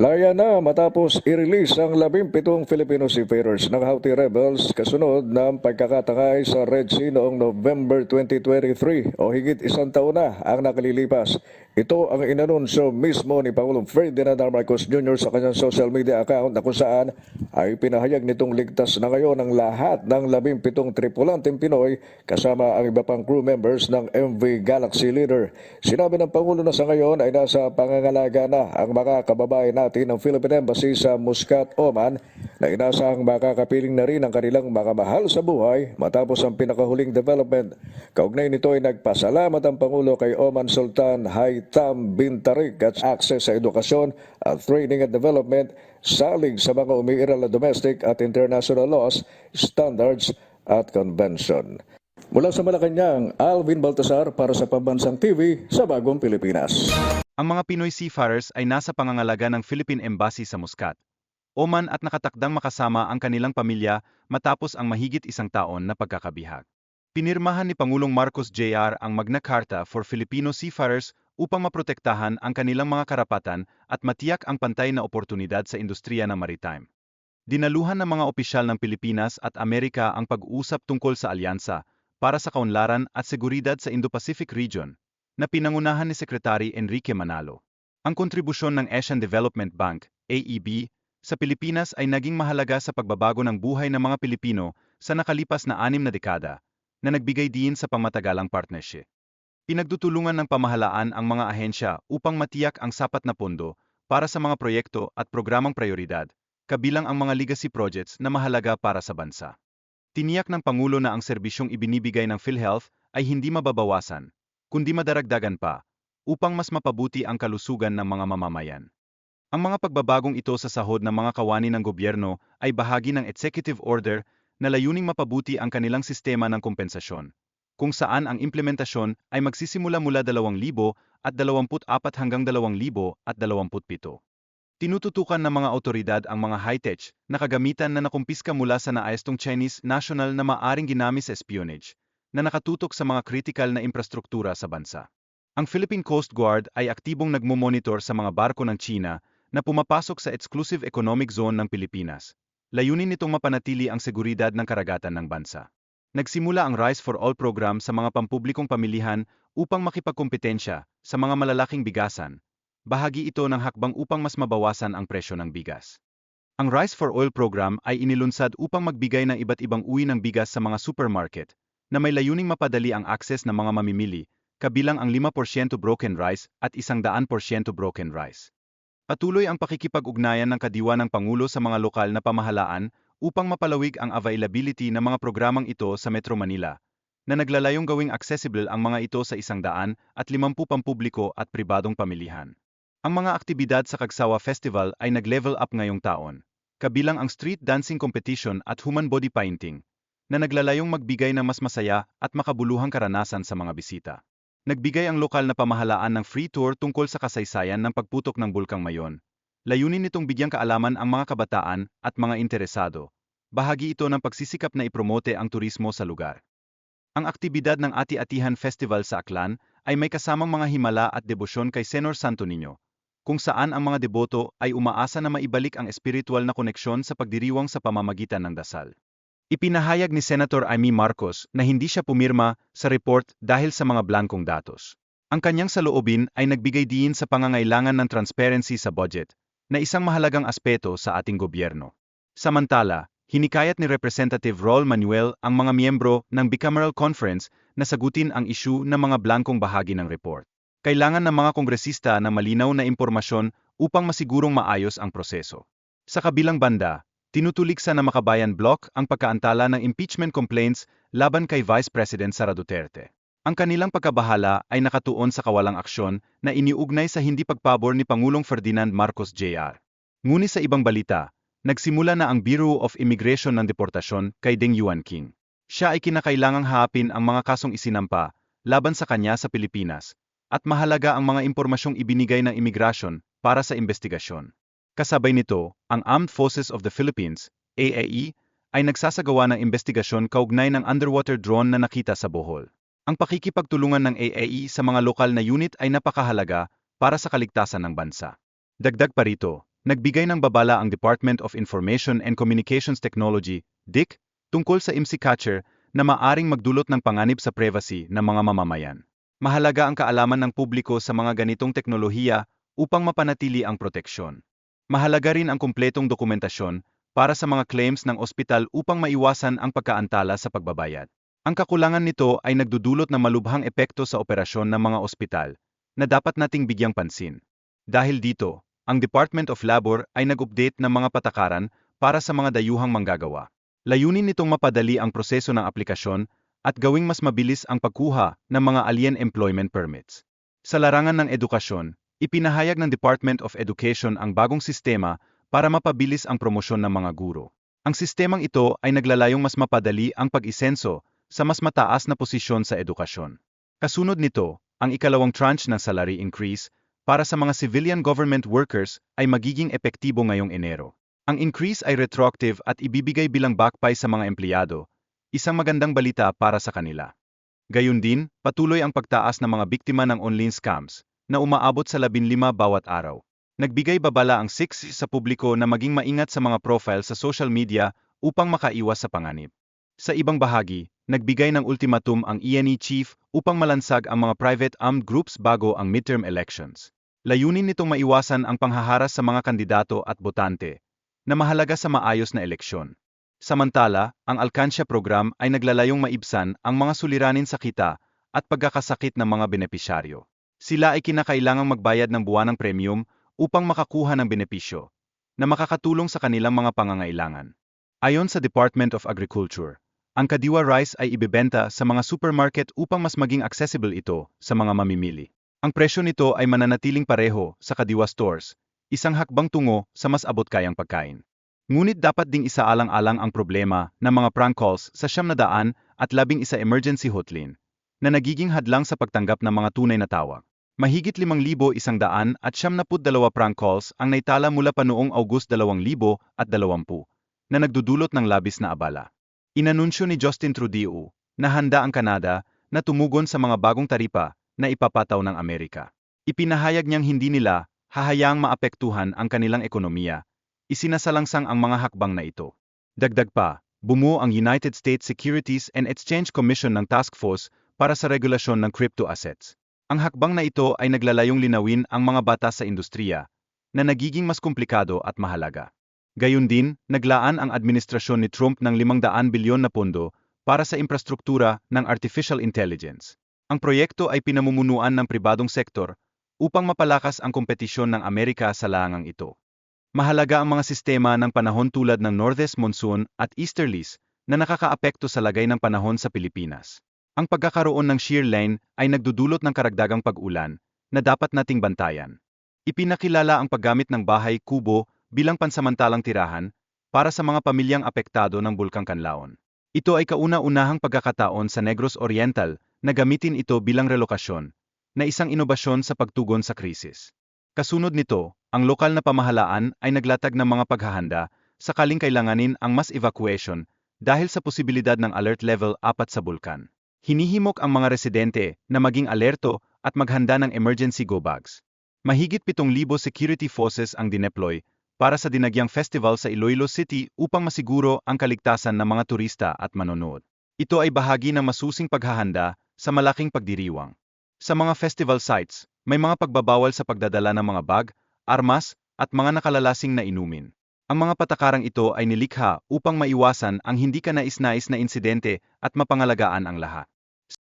Laya na matapos i-release ang 17 Filipino seafarers ng Houthi rebels kasunod ng pagkakatakay sa Red Sea noong November 2023 o higit isang taon na ang nakalilipas. Ito ang inanunsyo mismo ni Pangulong Ferdinand R. Marcos Jr. sa kanyang social media account na kung saan ay pinahayag nitong ligtas na ngayon ang lahat ng 17 tripulanteng Pinoy kasama ang iba pang crew members ng MV Galaxy Leader. Sinabi ng Pangulo na sa ngayon ay nasa pangangalaga na ang mga kababayan natin ng Philippine Embassy sa Muscat, Oman na inasahang makakapiling na rin ang kanilang mga mahal sa buhay matapos ang pinakahuling development. Kaugnay nito ay nagpasalamat ang Pangulo kay Oman Sultan Haitham bin Tariq at access sa edukasyon at training and development salig sa mga umiiral na domestic at international laws, standards at convention. Mula sa Malacanang, Alvin Baltasar para sa Pambansang TV sa Bagong Pilipinas. Ang mga Pinoy seafarers ay nasa pangangalaga ng Philippine Embassy sa Muscat, Oman at nakatakdang makasama ang kanilang pamilya matapos ang mahigit isang taon na pagkakabihag. Pinirmahan ni Pangulong Marcos Jr. ang Magna Carta for Filipino Seafarers upang maprotektahan ang kanilang mga karapatan at matiyak ang pantay na oportunidad sa industriya ng maritime. Dinaluhan ng mga opisyal ng Pilipinas at Amerika ang pag-uusap tungkol sa alyansa para sa kaunlaran at seguridad sa Indo-Pacific region na pinangunahan ni Secretary Enrique Manalo. Ang kontribusyon ng Asian Development Bank, AEB, sa Pilipinas ay naging mahalaga sa pagbabago ng buhay ng mga Pilipino sa nakalipas na anim na dekada na nagbigay diin sa pangmatagalang partnership. Pinagtutulungan ng pamahalaan ang mga ahensya upang matiyak ang sapat na pondo para sa mga proyekto at programang prioridad, kabilang ang mga legacy projects na mahalaga para sa bansa. Tiniyak ng Pangulo na ang serbisyong ibinibigay ng PhilHealth ay hindi mababawasan, kundi madaragdagan pa, upang mas mapabuti ang kalusugan ng mga mamamayan. Ang mga pagbabagong ito sa sahod ng mga kawani ng gobyerno ay bahagi ng executive order na layuning mapabuti ang kanilang sistema ng kompensasyon, kung saan ang implementasyon ay magsisimula mula 2,000 at 24 hanggang 2,000 at 27. Tinututukan ng mga otoridad ang mga high-tech na kagamitan na nakumpiska mula sa naayastong Chinese national na maaring ginamit sa espionage, na nakatutok sa mga kritikal na infrastruktura sa bansa. Ang Philippine Coast Guard ay aktibong nagmumonitor sa mga barko ng China na pumapasok sa Exclusive Economic Zone ng Pilipinas. Layunin nitong mapanatili ang seguridad ng karagatan ng bansa. Nagsimula ang Rice for All program sa mga pampublikong pamilihan upang makipagkompetensya sa mga malalaking bigasan. Bahagi ito ng hakbang upang mas mabawasan ang presyo ng bigas. Ang Rice for Oil program ay inilunsad upang magbigay ng iba't ibang uri ng bigas sa mga supermarket na may layuning mapadali ang akses ng mga mamimili, kabilang ang 5% broken rice at 100% broken rice. Patuloy ang pakikipag-ugnayan ng kadiwa ng Pangulo sa mga lokal na pamahalaan upang mapalawig ang availability ng mga programang ito sa Metro Manila, na naglalayong gawing accessible ang mga ito sa 100 at 50 pampubliko at pribadong pamilihan. Ang mga aktibidad sa Kagsawa Festival ay nag-level up ngayong taon, kabilang ang street dancing competition at human body painting, na naglalayong magbigay ng mas masaya at makabuluhang karanasan sa mga bisita. Nagbigay ang lokal na pamahalaan ng free tour tungkol sa kasaysayan ng pagputok ng Bulkang Mayon. Layunin nitong bigyang kaalaman ang mga kabataan at mga interesado. Bahagi ito ng pagsisikap na ipromote ang turismo sa lugar. Ang aktibidad ng Ati-Atihan Festival sa Aklan ay may kasamang mga himala at debosyon kay Senor Santo Niño, kung saan ang mga deboto ay umaasa na maibalik ang espiritual na koneksyon sa pagdiriwang sa pamamagitan ng dasal. Ipinahayag ni Senator Amy Marcos na hindi siya pumirma sa report dahil sa mga blankong datos. Ang kanyang saloobin ay nagbigay diin sa pangangailangan ng transparency sa budget, na isang mahalagang aspeto sa ating gobyerno. Samantala, hinikayat ni Representative Raul Manuel ang mga miyembro ng Bicameral Conference na sagutin ang isyu ng mga blankong bahagi ng report. Kailangan ng mga kongresista ng malinaw na impormasyon upang masigurong maayos ang proseso. Sa kabilang banda, tinutuliksa na Makabayan Bloc ang pagkaantala ng impeachment complaints laban kay Vice President Sara Duterte. Ang kanilang pagkabahala ay nakatuon sa kawalang aksyon na iniugnay sa hindi pagpabor ni Pangulong Ferdinand Marcos Jr. Ngunit sa ibang balita, nagsimula na ang Bureau of Immigration ng deportasyon kay Deng Yuan King. Siya ay kinakailangang haapin ang mga kasong isinampa laban sa kanya sa Pilipinas, at mahalaga ang mga impormasyong ibinigay ng imigrasyon para sa investigasyon. Kasabay nito, ang Armed Forces of the Philippines, AAE, ay nagsasagawa ng investigasyon kaugnay ng underwater drone na nakita sa Bohol. Ang pakikipagtulungan ng AAE sa mga lokal na unit ay napakahalaga para sa kaligtasan ng bansa. Dagdag pa rito, nagbigay ng babala ang Department of Information and Communications Technology, DIC, tungkol sa IMSI catcher na maaring magdulot ng panganib sa privacy ng mga mamamayan. Mahalaga ang kaalaman ng publiko sa mga ganitong teknolohiya upang mapanatili ang proteksyon. Mahalaga rin ang kumpletong dokumentasyon para sa mga claims ng ospital upang maiwasan ang pagkaantala sa pagbabayad. Ang kakulangan nito ay nagdudulot ng malubhang epekto sa operasyon ng mga ospital na dapat nating bigyang pansin. Dahil dito, ang Department of Labor ay nag-update ng mga patakaran para sa mga dayuhang manggagawa. Layunin nitong mapadali ang proseso ng aplikasyon at gawing mas mabilis ang pagkuha ng mga alien employment permits. Sa larangan ng edukasyon, ipinahayag ng Department of Education ang bagong sistema para mapabilis ang promosyon ng mga guro. Ang sistemang ito ay naglalayong mas mapadali ang pag-isenso sa mas mataas na posisyon sa edukasyon. Kasunod nito, ang ikalawang tranche ng salary increase para sa mga civilian government workers ay magiging epektibo ngayong Enero. Ang increase ay retroactive at ibibigay bilang backpay sa mga empleyado, isang magandang balita para sa kanila. Gayun din, patuloy ang pagtaas ng mga biktima ng online scams, na umaabot sa 15 bawat araw. Nagbigay babala ang 6 sa publiko na maging maingat sa mga profile sa social media upang makaiwas sa panganib. Sa ibang bahagi, nagbigay ng ultimatum ang ENE chief upang malansag ang mga private armed groups bago ang midterm elections. Layunin nitong maiwasan ang panghaharas sa mga kandidato at botante, na mahalaga sa maayos na eleksyon. Samantala, ang Alkansya program ay naglalayong maibsan ang mga suliranin sa kita at pagkakasakit ng mga benepisyaryo. Sila ay kinakailangang magbayad ng buwanang premium upang makakuha ng benepisyo na makakatulong sa kanilang mga pangangailangan. Ayon sa Department of Agriculture, ang kadiwa rice ay ibebenta sa mga supermarket upang mas maging accessible ito sa mga mamimili. Ang presyo nito ay mananatiling pareho sa kadiwa stores, isang hakbang tungo sa mas abot kayang pagkain. Ngunit dapat ding isaalang-alang ang problema ng mga prank calls sa siyam na daan at labing isa emergency hotline na nagiging hadlang sa pagtanggap ng mga tunay na tawag. Mahigit 5,100 at siyam na dalawa prank calls ang naitala mula pa noong August 2020 na nagdudulot ng labis na abala. Inanunsyo ni Justin Trudeau na handa ang Canada na tumugon sa mga bagong taripa na ipapataw ng Amerika. Ipinahayag niyang hindi nila hahayaang maapektuhan ang kanilang ekonomiya isinasalangsang ang mga hakbang na ito. Dagdag pa, bumuo ang United States Securities and Exchange Commission ng task force para sa regulasyon ng crypto assets. Ang hakbang na ito ay naglalayong linawin ang mga batas sa industriya na nagiging mas komplikado at mahalaga. Gayun din, naglaan ang administrasyon ni Trump ng 500 bilyon na pondo para sa infrastruktura ng artificial intelligence. Ang proyekto ay pinamumunuan ng pribadong sektor upang mapalakas ang kompetisyon ng Amerika sa langang ito. Mahalaga ang mga sistema ng panahon tulad ng Northeast Monsoon at Easterlies na nakakaapekto sa lagay ng panahon sa Pilipinas. Ang pagkakaroon ng shear line ay nagdudulot ng karagdagang pag-ulan na dapat nating bantayan. Ipinakilala ang paggamit ng bahay kubo bilang pansamantalang tirahan para sa mga pamilyang apektado ng Bulkang Kanlaon. Ito ay kauna-unahang pagkakataon sa Negros Oriental na gamitin ito bilang relokasyon na isang inobasyon sa pagtugon sa krisis. Kasunod nito, ang lokal na pamahalaan ay naglatag ng mga paghahanda sakaling kailanganin ang mass evacuation dahil sa posibilidad ng alert level 4 sa bulkan. Hinihimok ang mga residente na maging alerto at maghanda ng emergency go bags. Mahigit 7,000 security forces ang dineploy para sa dinagyang festival sa Iloilo City upang masiguro ang kaligtasan ng mga turista at manonood. Ito ay bahagi ng masusing paghahanda sa malaking pagdiriwang. Sa mga festival sites, may mga pagbabawal sa pagdadala ng mga bag, armas, at mga nakalalasing na inumin. Ang mga patakarang ito ay nilikha upang maiwasan ang hindi ka nais-nais na insidente at mapangalagaan ang lahat.